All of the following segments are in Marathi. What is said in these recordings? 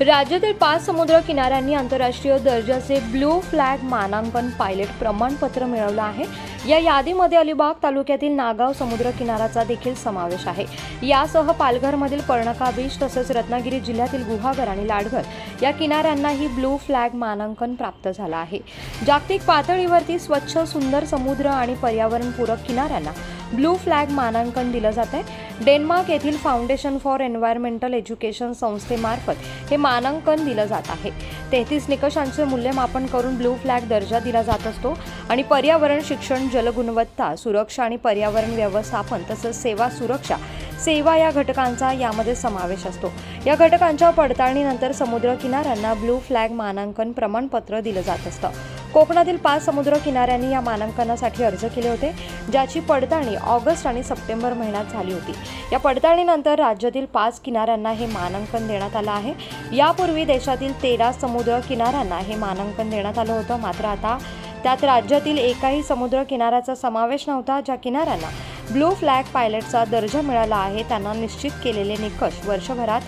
राज्यातील पाच समुद्र किनाऱ्यांनी आंतरराष्ट्रीय दर्जाचे ब्लू फ्लॅग मानांकन पायलट प्रमाणपत्र मिळवलं आहे. या यादीमध्ये अलिबाग तालुक्यातील नागाव समुद्र किनाऱ्याचा देखील समावेश आहे. यासह पालघरमधील पर्णका बीच तसंच रत्नागिरी जिल्ह्यातील गुहागर आणि लाडघर या किनाऱ्यांनाही ब्लू फ्लॅग मानांकन प्राप्त झालं आहे. जागतिक पातळीवरती स्वच्छ सुंदर समुद्र आणि पर्यावरणपूरक किनाऱ्यांना ब्लू फ्लॅग मानांकन दिलं जात आहे. डेन्मार्क येथील फाउंडेशन फॉर एन्व्हायरमेंटल एज्युकेशन संस्थेमार्फत हे मानांकन दिलं जात आहे. तेहतीस निकषांचे मूल्यमापन करून ब्लू फ्लॅग दर्जा दिला जात असतो आणि पर्यावरण शिक्षण जलगुणवत्ता सुरक्षा आणि पर्यावरण व्यवस्थापन तसंच सेवा सुरक्षा सेवा या घटकांचा यामध्ये समावेश असतो. या घटकांच्या पडताळणीनंतर समुद्र किनाऱ्यांना ब्लू फ्लॅग मानांकन प्रमाणपत्र दिलं जात असतं. कोकणातील पाच समुद्र किनाऱ्यांनी या मानांकनासाठी अर्ज केले होते ज्याची पडताळणी ऑगस्ट आणि सप्टेंबर महिन्यात झाली होती. या पडताळणीनंतर राज्यातील पाच किनाऱ्यांना हे मानांकन देण्यात आलं आहे. यापूर्वी देशातील तेरा समुद्र किनाऱ्यांना हे मानांकन देण्यात आलं होतं. मात्र आता त्यात राज्यातील एकाही समुद्र किनाऱ्याचा समावेश नव्हता ज्या किनाऱ्यांना ब्लू फ्लॅग पायलटचा दर्जा मिळाला आहे त्यांना निश्चित केलेले निकष वर्षभरात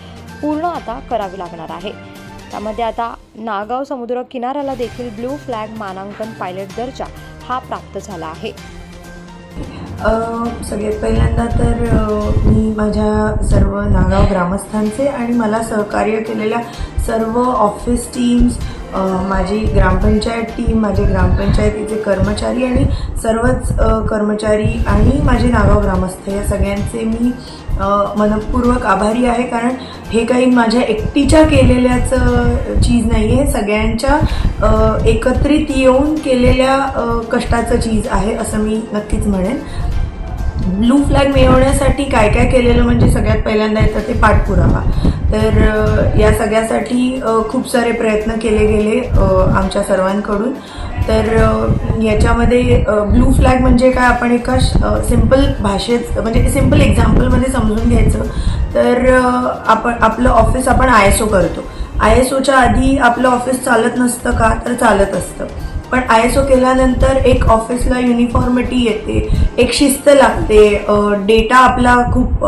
पूर्ण आता करावे लागणार आहे. त्यामध्ये आता नागाव समुद्र किनाऱ्याला देखील ब्लू फ्लॅग मानांकन पायलट दर्जा हा प्राप्त झाला आहे. सगळ्यात पहिल्यांदा तर मी माझ्या सर्व नागाव ग्रामस्थांचे आणि मला सहकार्य केलेल्या सर्व ऑफिस टीम्स माझी ग्रामपंचायत टीम माझे ग्रामपंचायतीचे कर्मचारी आणि सर्वच कर्मचारी आणि माझे नागाव ग्रामस्थ या सगळ्यांचे मी मनपूर्वक आभारी आहे कारण हे काही माझ्या एकटीच्या केलेल्याचं चीज नाही आहे सगळ्यांच्या एकत्रित येऊन केलेल्या कष्टाचं चीज आहे असं मी नक्कीच म्हणेन. ब्लू फ्लॅग मिळवण्यासाठी काय काय केलेलं म्हणजे सगळ्यात पहिल्यांदा येतं ते पाठपुरावा. तर या सगळ्यासाठी खूप सारे प्रयत्न केले गेले आमच्या सर्वांकडून. तर याच्यामध्ये ब्लू फ्लॅग म्हणजे काय? आपण एका सिंपल भाषेत म्हणजे सिंपल एक्झाम्पलमध्ये समजून घ्यायचं. तर आपण आपलं ऑफिस आपण आय एस ओ करतो. आय एस ओच्या आधी आपलं ऑफिस चालत नसतं का? तर चालत असतं. पण आय एस ओ केल्यानंतर एक ऑफिसला युनिफॉर्मिटी येते एक शिस्त लागते डेटा आपला खूप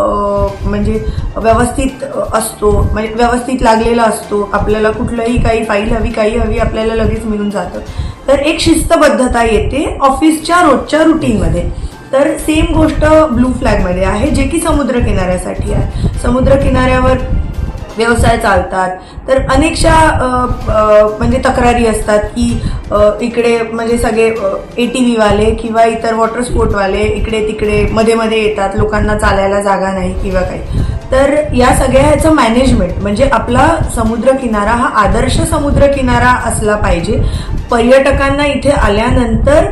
म्हणजे व्यवस्थित असतो म्हणजे व्यवस्थित लागलेला असतो आपल्याला कुठलंही काही फाईल हवी काही हवी आपल्याला लगेच मिळून जातं. तर एक शिस्तबद्धता येते ऑफिसच्या रोजच्या रुटीनमध्ये तर सेम गोष्ट ब्लू फ्लॅगमध्ये आहे जे की समुद्र किनाऱ्यासाठी आहे. समुद्र किनाऱ्यावर व्यवसाय चालतात. तर अनेकशा म्हणजे तक्रारी असतात की इकडे म्हणजे सगळे ए टी व्हीवाले किंवा इतर वॉटर स्पोर्टवाले इकडे तिकडे मध्ये मध्ये येतात लोकांना चालायला जागा नाही किंवा काही. तर या सगळ्या ह्याचं मॅनेजमेंट म्हणजे आपला समुद्र किनारा हा आदर्श समुद्र किनारा असला पाहिजे. पर्यटकांना इथे आल्यानंतर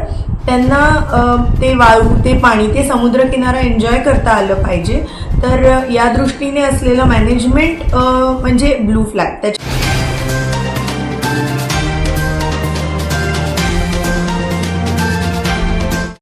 त्यांना ते वाळू ते पाणी ते समुद्र किनारा एन्जॉय करता आलं पाहिजे. तर या दृष्टीने असलेलं मॅनेजमेंट म्हणजे ब्लू फ्लॅग त्याच्या